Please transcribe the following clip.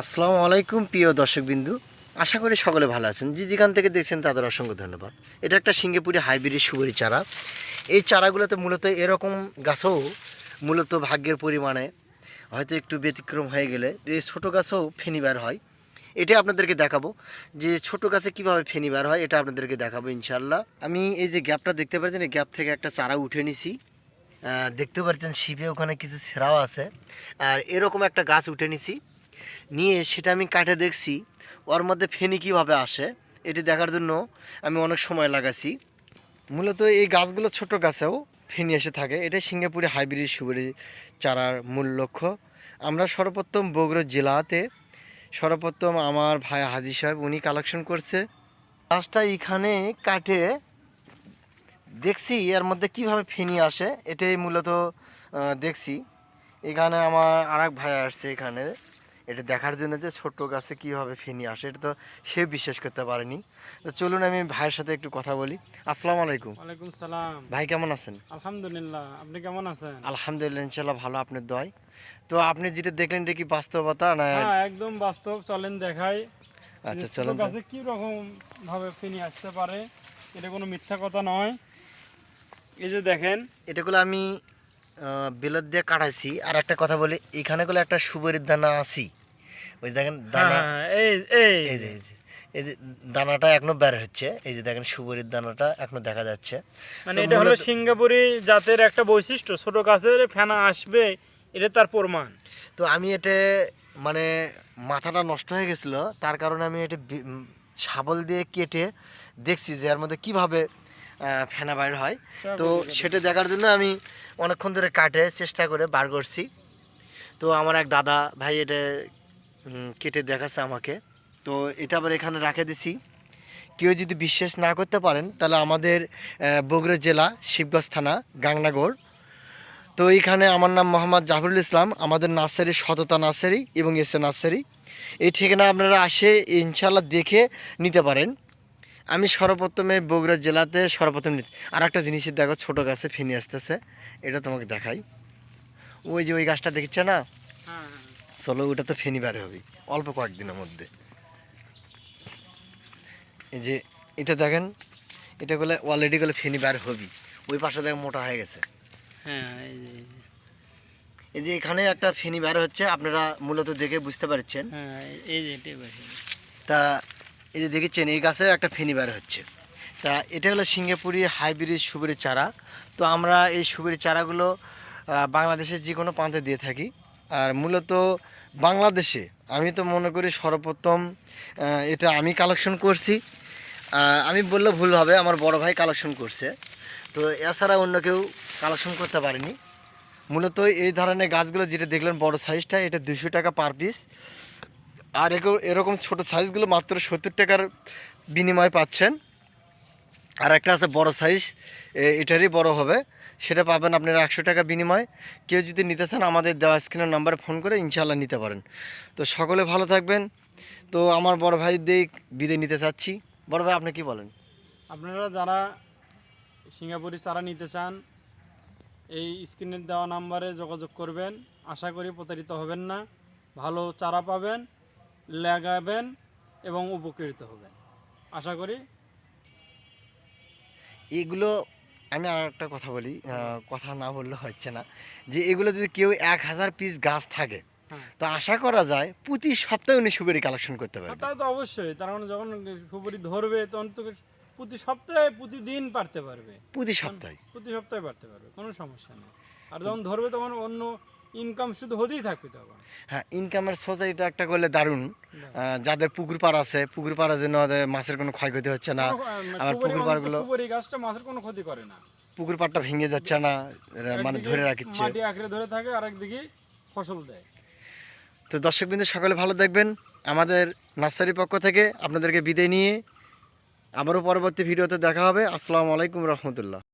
আসসালামু আলাইকুম, প্রিয় দর্শকবিন্দু। আশা করি সকলে ভালো আছেন। যে যেখান থেকে দেখছেন, তাদের অসংখ্য ধন্যবাদ। এটা একটা সিঙ্গাপুরি হাইব্রিড সুবরি চারা। এই চারাগুলোতে মূলত এরকম গাছও মূলত ভাগ্যের পরিমাণে হয়তো একটু ব্যতিক্রম হয়ে গেলে এই ছোটো গাছেও ফেনিবার হয়। এটা আপনাদেরকে দেখাবো যে ছোট গাছে কীভাবে ফেনিবার হয়, এটা আপনাদেরকে দেখাবো ইনশাল্লাহ আমি এই যে গ্যাপটা দেখতে পাচ্ছেন, এই গ্যাপ থেকে একটা চারা উঠে নিছি। দেখতে পাচ্ছেন শিবে ওখানে কিছু ছেঁড়াও আছে। আর এরকম একটা গাছ উঠে নিছি। নিয়ে সেটা আমি কাটে দেখছি, ওর মধ্যে ফেনি কীভাবে আসে, এটি দেখার জন্য আমি অনেক সময় লাগাছি মূলত এই গাছগুলো ছোট গাছেও ফেনি এসে থাকে এটা সিঙ্গাপুরে হাইব্রিড সুবরি চারার মূল লক্ষ্য। আমরা সর্বপ্রথম বগুড়া জেলাতে, সর্বপ্রথম আমার ভাই হাজি সাহেব উনি কালেকশন করছে। গাছটা এখানে কাটে, দেখছি এর মধ্যে কীভাবে ফেনি আসে, এটাই মূলত দেখছি। এখানে আমার আর এক ভাই আসছে এখানে। এটা দেখার জন্য যে ছোট্ট গাছে কীভাবে ফেনি আসে এটা তো সে বিশ্বাস করতে পারেনি। তো চলুন আমি ভাইয়ের সাথে একটু কথা বলি। আসসালামু আলাইকুম। ওয়ালাইকুম সালাম। ভাই কেমন আছেন? আলহামদুলিল্লাহ আপনি কেমন আছেন? আলহামদুলিল্লাহ ইনশাল্লাহ ভালো আপনার দয় তো আপনি যেটা দেখলেন এটা কি বাস্তবতা না একদম বাস্তব চলেন দেখাই। আচ্ছা চলেন গাছে কি রকম ভাবে ফেনি আসতে পারে এটা কোনো মিথ্যা কথা নয়। এই যে দেখেন। এটাগুলো আমি বেলত দিয়ে কাটাইছি। আর একটা কথা বলি এখানে গুলো একটা সুবরির দানা আছি। ওই দেখেন দানা হ্যাঁ, এই এই। যে এই যে দানাটা এখনও বের হচ্ছে। এই যে দেখেন সুবরির দানাটা এখনও দেখা যাচ্ছে। মানে এটা হলো সিঙ্গাপুরি জাতের একটা বৈশিষ্ট্য। ছোট গাছের ফেনা আসবে এটা তার প্রমাণ। তো আমি এটা মানে মাথাটা নষ্ট হয়ে গেছিল। তার কারণে আমি এটা শাবল দিয়ে কেটে দেখছি যে এর মধ্যে কীভাবে ফেনা বাইর হয়। তো সেটা দেখার জন্য আমি অনেকক্ষণ ধরে কাটে চেষ্টা করে বার করছি। তো আমার এক দাদা ভাই এটা কেটে দেখাচ্ছে আমাকে। তো এটা আবার এখানে রাখে দিছি। কেউ যদি বিশ্বাস না করতে পারেন, তাহলে আমাদের বগুড়া জেলা, শিবগঞ্জ থানা গাংনাগড় তো এইখানে আমার নাম মোহাম্মদ জাফরুল ইসলাম, আমাদের নার্সারি, সততা নার্সারি এবং এসে নার্সারি। এই ঠিকানা আপনারা আসে ইনশাল্লাহ দেখে নিতে পারেন। আমি সর্বপ্রথমে বগুড়া জেলাতে সর্বপ্রথম আর একটা জিনিসের দেখো, ছোটো গাছে ফিনি আসতেছে। এটা তোমাকে দেখাই। ওই যে ওই গাছটা দেখছে না? হ্যাঁ। চলো ওটা তো ফেনি বার হবে অল্প কয়েকদিনের মধ্যে। এই যে এটা দেখেন এটা বলে অলরেডি গেলে ফেনি বার হবি ওই পাশে দেখ মোটা হয়ে গেছে। হ্যাঁ এই যে, এখানে একটা ফেনি বার হচ্ছে আপনারা মূলত দেখে বুঝতে পারছেন। হ্যাঁ তা এই যে দেখেছেন এই গাছে একটা ফেনি বার হচ্ছে। তা এটা হলো সিঙ্গাপুরি হাইব্রিড সুবরি চারা। তো আমরা এই সুবরি চারাগুলো বাংলাদেশের যে কোনো প্রান্তে দিয়ে থাকি। আর মূলত বাংলাদেশে, আমি তো মনে করি সর্বপ্রথম এটা আমি কালেকশন করছি। আমি বললে ভুল হবে, আমার বড় ভাই কালেকশন করছে। তো এছাড়া অন্য কেউ কালেকশন করতে পারেনি। মূলত এই ধরনের গাছগুলো যেটা দেখলেন বড় সাইজটা এটা দুশো টাকা পার পিস আর এরকম ছোট সাইজগুলো মাত্র সত্তর টাকার বিনিময়ে পাচ্ছেন। আর একটা আছে বড় সাইজ এটারই বড় হবে। সেটা পাবেন আপনারা একশো টাকা বিনিময়ে। কেউ যদি নিতে চান আমাদের দেওয়া স্ক্রিনের নাম্বারে ফোন করে ইনশাল্লাহ নিতে পারেন। তো সকলে ভালো থাকবেন। তো আমার বড় ভাই দিয়ে বিদায় নিতে চাচ্ছি। বড় ভাই আপনি কি বলেন? আপনারা যারা সিঙ্গাপুরি চারা নিতে চান এই স্ক্রিনের দেওয়া নাম্বারে যোগাযোগ করবেন। আশা করি প্রতারিত হবেন না। ভালো চারা পাবেন লাগাবেন এবং উপকৃত হবেন। আশা করি। এগুলো আমি আর একটা কথা বলি কথা না বললে হচ্ছে না যে এগুলো যদি কেউ এক হাজার পিস গাছ থাকে তো আশা করা যায় প্রতি সপ্তাহে উনি সুবেরি কালেকশন করতে পারে তা তো অবশ্যই তার মানে যখন সুপারি ধরবে তখন তো প্রতি সপ্তাহে প্রতিদিন পারতে পারবে। প্রতি সপ্তাহে। প্রতি সপ্তাহে পারতে পারবে কোনো সমস্যা নেই। আর যখন ধরবে তখন অন্য ইনকাম শুধু হতেই থাকবে হ্যাঁ ইনকামের এটা একটা করলে দারুণ। যাদের পুকুর পাড় আছে পুকুর পাড়ার জন্য মাছের কোনো ক্ষয়ক্ষতি হচ্ছে না আহ, আবার পুকুর পাড়গুলো সুপারি গাছটা মাছের কোনো ক্ষতি করে না। পুকুর পাড়টা ভেঙে যাচ্ছে না মানে ধরে রাখিচ্ছে। মাটি আঁকড়ে ধরে থাকে আর একদিকে ফসল দেয়। তো দর্শকবৃন্দ সকলে ভালো দেখবেন। আমাদের নার্সারি পক্ষ থেকে আপনাদেরকে বিদায় নিয়ে আবারও পরবর্তী ভিডিওতে দেখা হবে। আসসালামু আলাইকুম রহমতুল্লাহ।